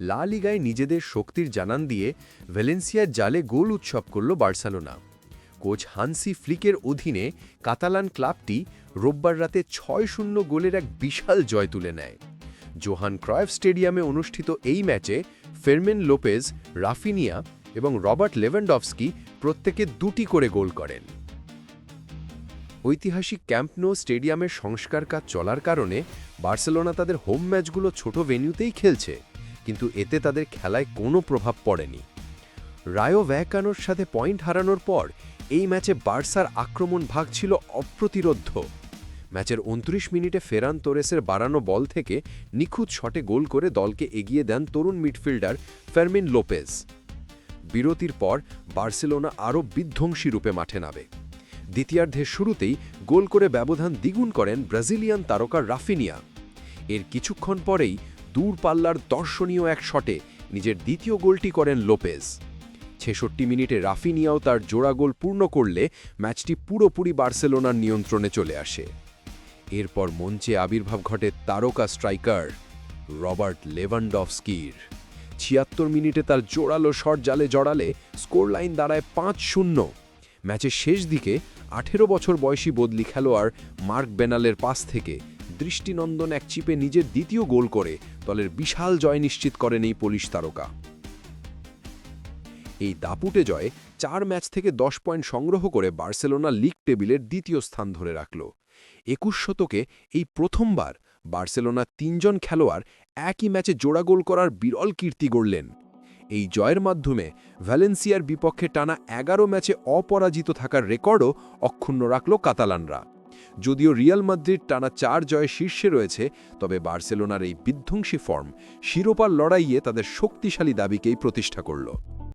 লা লিগায় নিজেদের শক্তির জানান দিয়ে ভ্যালেন্সিয়ার জালে গোল উৎসব করল বার্সেলোনা। কোচ হানসি ফ্লিকের অধীনে কাতালান ক্লাবটি রোববার রাতে ছয় শূন্য গোলের এক বিশাল জয় তুলে নেয়। জোহান ক্রয়েফ স্টেডিয়ামে অনুষ্ঠিত এই ম্যাচে ফেরমেন লোপেজ, রাফিনিয়া এবং রবার্ট লেভেন্ডফস্কি প্রত্যেকে দুটি করে গোল করেন। ঐতিহাসিক ক্যাম্পনো স্টেডিয়ামের সংস্কার কাজ চলার কারণে বার্সেলোনা তাদের হোম ম্যাচগুলো ছোট ভেন্যুতেই খেলছে। কিন্তু এতে তাদের খেলায় কোনো প্রভাব পড়েনি। রায়ো ভ্যাকানোর সাথে পয়েন্ট হারানোর পর এই ম্যাচে বার্সার আক্রমণ ভাগ ছিল অপ্রতিরোধ্য। ম্যাচের উনত্রিশ মিনিটে ফেরান তোরেসের বাড়ানো বল থেকে নিখুঁত শটে গোল করে দলকে এগিয়ে দেন তরুণ মিডফিল্ডার ফেরমিন লোপেজ। বিরতির পর বার্সেলোনা আরও বিধ্বংসী রূপে মাঠে নামে। দ্বিতীয়ার্ধের শুরুতেই গোল করে ব্যবধান দ্বিগুণ করেন ব্রাজিলিয়ান তারকা রাফিনিয়া। এর কিছুক্ষণ পরেই দূরপাল্লার দর্শনীয় এক শটে নিজের দ্বিতীয় গোলটি করেন লোপেজ। ছেষট্টি মিনিটে রাফিনিয়াও তার জোড়া গোল পূর্ণ করলে ম্যাচটি পুরোপুরি বার্সেলোনার নিয়ন্ত্রণে চলে আসে। এরপর মঞ্চে আবির্ভাব ঘটে তারকা স্ট্রাইকার রবার্ট লেভানডফস্কির। ছিয়াত্তর মিনিটে তার জোরালো শট জালে জড়ালে স্কোর লাইন দাঁড়ায় পাঁচ শূন্য। ম্যাচের শেষ দিকে আঠেরো বছর বয়সী বদলি খেলোয়াড় মার্ক বেনালের পাস থেকে দৃষ্টিনন্দন এক চিপে নিজের দ্বিতীয় গোল করে, দলের বিশাল জয় নিশ্চিত করেন এই পুলিশ তারকা। এই দাপুটে জয়ে চার ম্যাচ থেকে দশ পয়েন্ট সংগ্রহ করে বার্সেলোনা লিগ টেবিলের দ্বিতীয় স্থান ধরে রাখল। একুশ শতকে এই প্রথমবার বার্সেলোনা তিনজন খেলোয়াড় একই ম্যাচে জোড়া গোল করার বিরল কীর্তি গড়লেন। এই জয়ের মাধ্যমে ভ্যালেন্সিয়ার বিপক্ষে টানা এগারো ম্যাচে অপরাজিত থাকার রেকর্ডও অক্ষুণ্ণ রাখল কাতালানরা। যদিও রিয়াল মাদ্রিদ টানা চার জয়ে শীর্ষে রয়েছে, তবে বার্সেলোনার এই বিধ্বংসী ফর্ম শিরোপার লড়াইয়ে তাদের শক্তিশালী দাবিকেই প্রতিষ্ঠা করল।